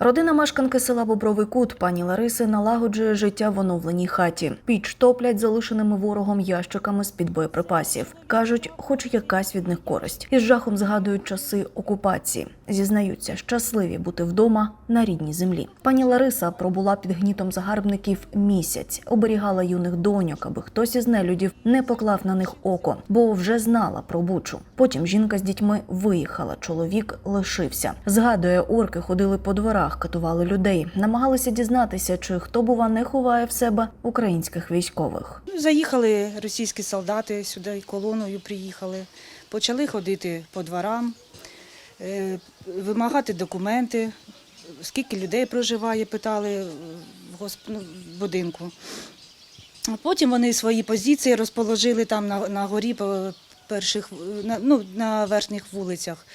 Родина мешканки села Бобровий Кут пані Лариси налагоджує життя в оновленій хаті. Піч топлять залишеними ворогом ящиками з під боєприпасів. кажуть, хоч якась від них користь. Із жахом згадують часи окупації. Зізнаються, щасливі бути вдома на рідній землі. Пані Лариса пробула під гнітом загарбників місяць, оберігала юних доньок, аби хтось із нелюдів не поклав на них око, бо вже знала про бучу. Потім жінка з дітьми виїхала. Чоловік лишився. Згадує, орки ходили по дворах, катували людей, намагалися дізнатися, чи хто бува не ховає в себе українських військових. Заїхали російські солдати сюди колоною приїхали, почали ходити по дворам, е, вимагати документи, скільки людей проживає, питали в ну, будинку. Потім вони свої позиції розположили там на, на горі перших, на, ну, на верхніх вулицях.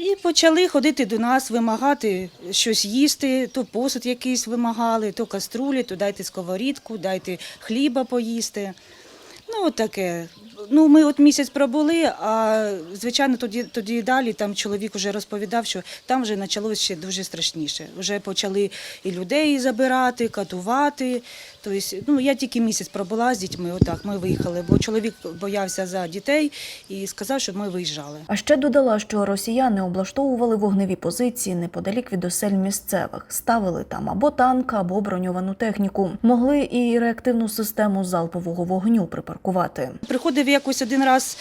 І почали ходити до нас, вимагати щось їсти, то посуд якийсь вимагали, то каструлі, то дайте сковорідку, дайте хліба поїсти. Ну, от таке. Ну, ми от місяць пробули, а звичайно, тоді, тоді далі там чоловік вже розповідав, що там вже почалося ще дуже страшніше. Вже почали і людей забирати, катувати. Тобто, ну, я тільки місяць пробула з дітьми, отак, ми виїхали, бо чоловік боявся за дітей і сказав, щоб ми виїжджали. А ще додала, що росіяни облаштовували вогневі позиції неподалік від осель місцевих, ставили там або танк, або броньовану техніку. Могли і реактивну систему залпового вогню припаркувати. Приходив якось один раз,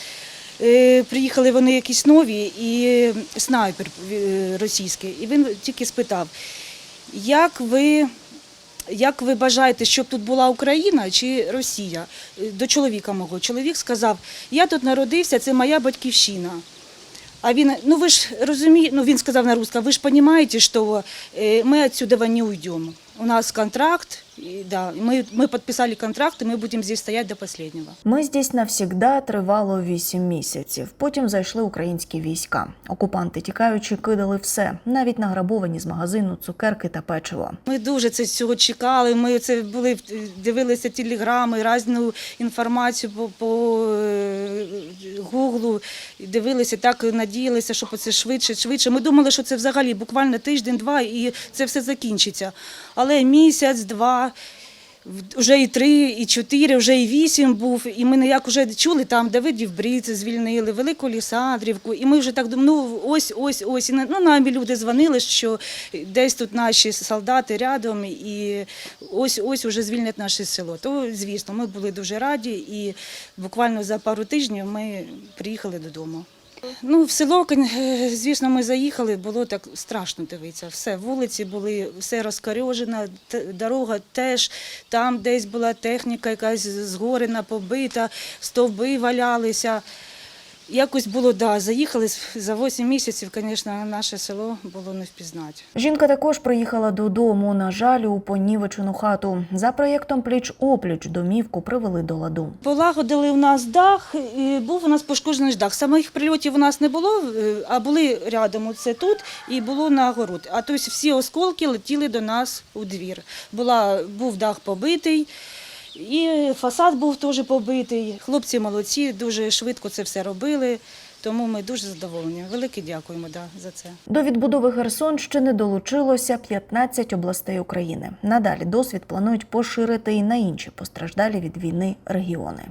е, приїхали вони якісь нові, і снайпер е, російський, і він тільки спитав, як ви. Як ви бажаєте, щоб тут була Україна чи Росія? Е, До чоловіка мого. Чоловік сказав, я тут народився, це моя батьківщина. А він, ну ви ж розумієте, ну він сказав на русском, ви ж розумієте, що е, ми відсюди не уйдемо. У нас контракт, і, да, ми, ми підписали контракт, і ми будемо здесь стояти до останнього. Ми здесь навсігда тривало вісім місяців. Потім зайшли українські війська. Окупанти, тікаючи, кидали все, навіть награбовані з магазину цукерки та печиво. Ми дуже це цього чекали. Ми це були дивилися телеграми, різну інформацію по, по е, гуглу. дивилися так, надіялися, що це швидше, швидше. Ми думали, що це взагалі буквально тиждень-два, і це все закінчиться. Але місяць, два. Вже і три, і чотири, вже і вісім був. І ми як вже чули там Давидів Брід звільнили, Велику Лісандрівку. І ми вже так думали, ну ось, ось, ось. І ну, нам люди дзвонили, що десь тут наші солдати рядом, і ось ось вже звільнять наше село. То, звісно, ми були дуже раді, і буквально за пару тижнів ми приїхали додому. Ну, в село, е, звісно, ми заїхали, було так страшно дивитися. Все, вулиці були, все розкорьожено, дорога теж, там десь була техніка якась згорена, побита, стовби валялися. Якось було, да, заїхали за 8 місяців, звісно, наше село було не впізнати. Жінка також приїхала додому. На жаль, у понівечену хату. За проєктом пліч опліч домівку привели до ладу. Полагодили у нас дах, і був у нас пошкоджений дах. Самих прильотів у нас не було, е, а були рядом. Оце тут і було на город. А тобто всі осколки летіли до нас у двір. Була, був дах побитий. І фасад був теж побитий. Хлопці молодці, дуже швидко це все робили, тому ми дуже задоволені. Велике дякуємо да, за це. До відбудови Херсонщини долучилося 15 областей України. Надалі досвід планують поширити і на інші постраждалі від війни регіони.